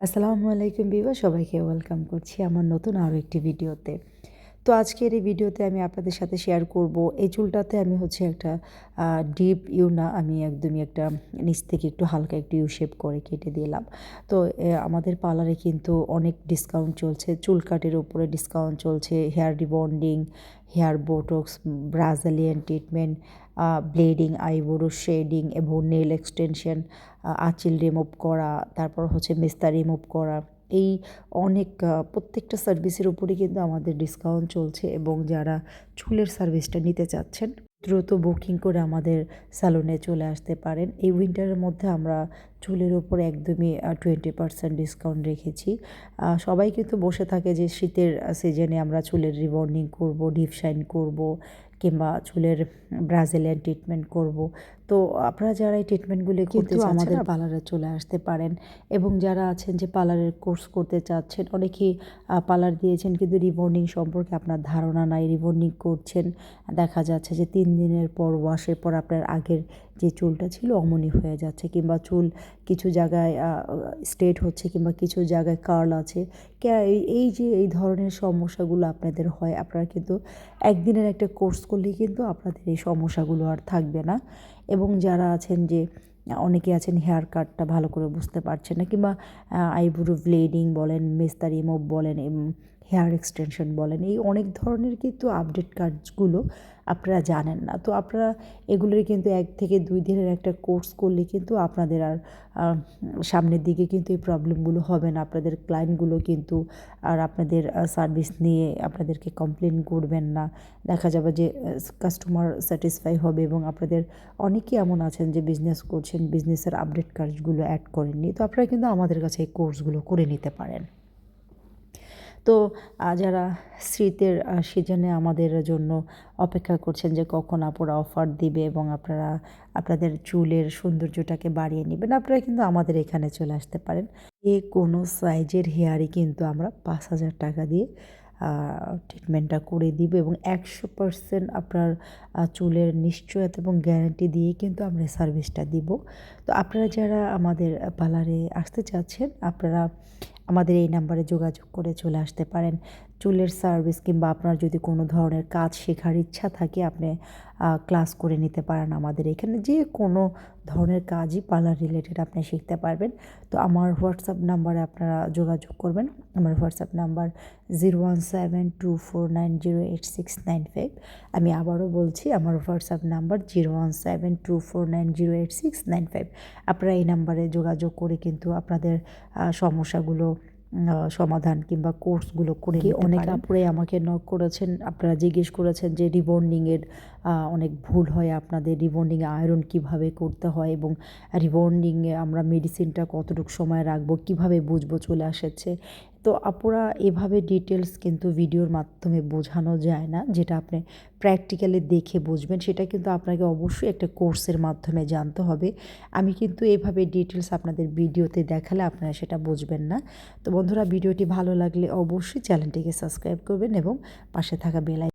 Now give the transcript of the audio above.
আসসালামু আলাইকুম বিবা সবাইকে ওয়েলকাম করছি আমার নতুন আরও একটি ভিডিওতে। তো আজকের এই ভিডিওতে আমি আপনাদের সাথে শেয়ার করব, এই চুলটাতে আমি হচ্ছে একটা ডিপ ইউ না আমি একদমই একটা নিচ থেকে একটু হালকা একটু ইউ শেপ করে কেটে দিলাম। তো আমাদের পার্লারে কিন্তু অনেক ডিসকাউন্ট চলছে, চুল কাটের উপরে ডিসকাউন্ট চলছে hair rebonding hair botox Brazilian treatment bleeding eyebrow shading এবং নেল এক্সটেনশন আঁচিল রিমুভ করা, তারপর হচ্ছে মিস্তা রিমুভ করা। এই অনেক প্রত্যেকটা সার্ভিসের উপরে কিন্তু আমাদের ডিসকাউন্ট চলছে এবং যারা চুলের সার্ভিসটা নিতে চাচ্ছেন, দ্রুত বুকিং করে আমাদের স্যালনে চলে আসতে পারেন। এই উইন্টারের মধ্যে আমরা চুলের ওপর একদমই টোয়েন্টি পার্সেন্ট ডিসকাউন্ট রেখেছি। সবাই কিন্তু বসে থাকে যে শীতের সিজনে আমরা চুলের রিবন্ডিং করব ডিপ শাইন করব কিংবা চুলের ব্রাজিলিয়ান ট্রিটমেন্ট করব। তো আপনারা যারা এই ট্রিটমেন্টগুলি কিন্তু আমাদের পার্লারে চলে আসতে পারেন। এবং যারা আছেন যে পার্লারের কোর্স করতে চাচ্ছেন অনেকেই পার্লার দিয়েছেন কিন্তু রিবন্ডিং সম্পর্কে আপনার ধারণা নাই রিবন্ডিং করছেন। দেখা যাচ্ছে যে তিন দিনের পর ওয়াশের পর আপনার আগের যে চুলটা ছিল অমনি হয়ে যাচ্ছে কিংবা চুল কিছু জায়গায় স্ট্রেট হচ্ছে কিংবা কিছু জায়গায় কার্ল আছে। এই- যে, এই ধরনের সমস্যাগুলো আপনাদের হয়, আপনারা কিন্তু একদিনের একটা কোর্স করলেই কিন্তু আপনাদের এই সমস্যাগুলো আর থাকবে না। এবং যারা আছেন যে, অনেকে আছেন হেয়ার কাটটা ভালো করে বুঝতে পারছেন না কিংবা আইব্রো ব্লেডিং বলেন মেস্তা রিমুভ বলেন হেয়ার এক্সটেনশন বলেন, এই অনেক ধরনের কিন্তু আপডেট কাজগুলো আপনারা জানেন না। তো আপনারা এগুলোর কিন্তু এক থেকে দুই দিনের একটা কোর্স করলে কিন্তু আপনাদের আর সামনের দিকে কিন্তু এই প্রবলেমগুলো হবে না। আপনাদের ক্লায়েন্টগুলো কিন্তু আর আপনাদের সার্ভিস নিয়ে আপনাদেরকে কমপ্লেন করবেন না। দেখা যাবে যে কাস্টমার স্যাটিসফাই হবে এবং আপনাদের অনেকেই এমন আছেন যে বিজনেস করছেন বিজনেসের আপডেট কাজগুলো অ্যাড করেননি। তো আপনারা কিন্তু আমাদের কাছে এই কোর্সগুলো করে নিতে পারেন। তো যারা শীতের সিজনে আমাদের জন্য অপেক্ষা করছেন যে কখন আপনারা অফার দিবে এবং আপনারা, আপনাদের চুলের সৌন্দর্যটাকে বাড়িয়ে নেবেন, আপনারা কিন্তু আমাদের এখানে চলে আসতে পারেন। এ কোনো সাইজের হেয়ারই কিন্তু আমরা পাঁচ হাজার টাকা দিয়ে ট্রিটমেন্টটা করে দিব এবং একশো পার্সেন্ট আপনার চুলের নিশ্চয়তা এবং গ্যারান্টি দিয়ে কিন্তু আমরা সার্ভিসটা দিব। তো আপনারা যারা আমাদের পার্লারে আসতে চাচ্ছেন, আপনারা আমাদের এই নাম্বারে যোগাযোগ করে চলে আসতে পারেন। চুলের সার্ভিস কিংবা আপনার যদি কোনো ধরনের কাজ শেখার ইচ্ছা থাকে, আপনি ক্লাস করে নিতে পারেন আমাদের এখানে। যে কোনো ধরনের কাজই পার্লার রিলেটেড আপনি শিখতে পারবেন। তো আমার হোয়াটসঅ্যাপ নাম্বারে আপনারা যোগাযোগ করবেন। আমার WhatsApp number zero one seven two four nine zero eight six nine five আমি আবারও বলছি, আমার WhatsApp number zero one seven two four nine zero eight six nine five আপনারা এই নাম্বারে যোগাযোগ করে কিন্তু আপনাদের সমস্যাগুলো সমাধান কিংবা কোর্সগুলো করে অনেক। আপুরাই আমাকে নক করেছেন আপনারা জিজ্ঞেস করেছেন যে রিবন্ডিংয়ের অনেক ভুল হয় আপনাদের রিবন্ডিংয়ে আয়রন কীভাবে করতে হয় এবং রিবন্ডিংয়ে আমরা মেডিসিনটা কতটুকু সময় রাখব কীভাবে বুঝব চলে আসছে তো আপুরা এভাবে ডিটেলস কিন্তু ভিডিওর মাধ্যমে বোঝানো যায় না, যেটা আপনি প্র্যাকটিক্যালি দেখে বুঝবেন। সেটা কিন্তু আপনাকে অবশ্যই একটা কোর্সের মাধ্যমে জানতে হবে। আমি কিন্তু এভাবে ডিটেলস আপনাদের ভিডিওতে দেখালে আপনারা সেটা বুঝবেন না। তো বন্ধুরা, ভিডিওটি ভালো লাগলে অবশ্যই চ্যানেলটিকে সাবস্ক্রাইব করবেন এবং পাশে থাকা বেল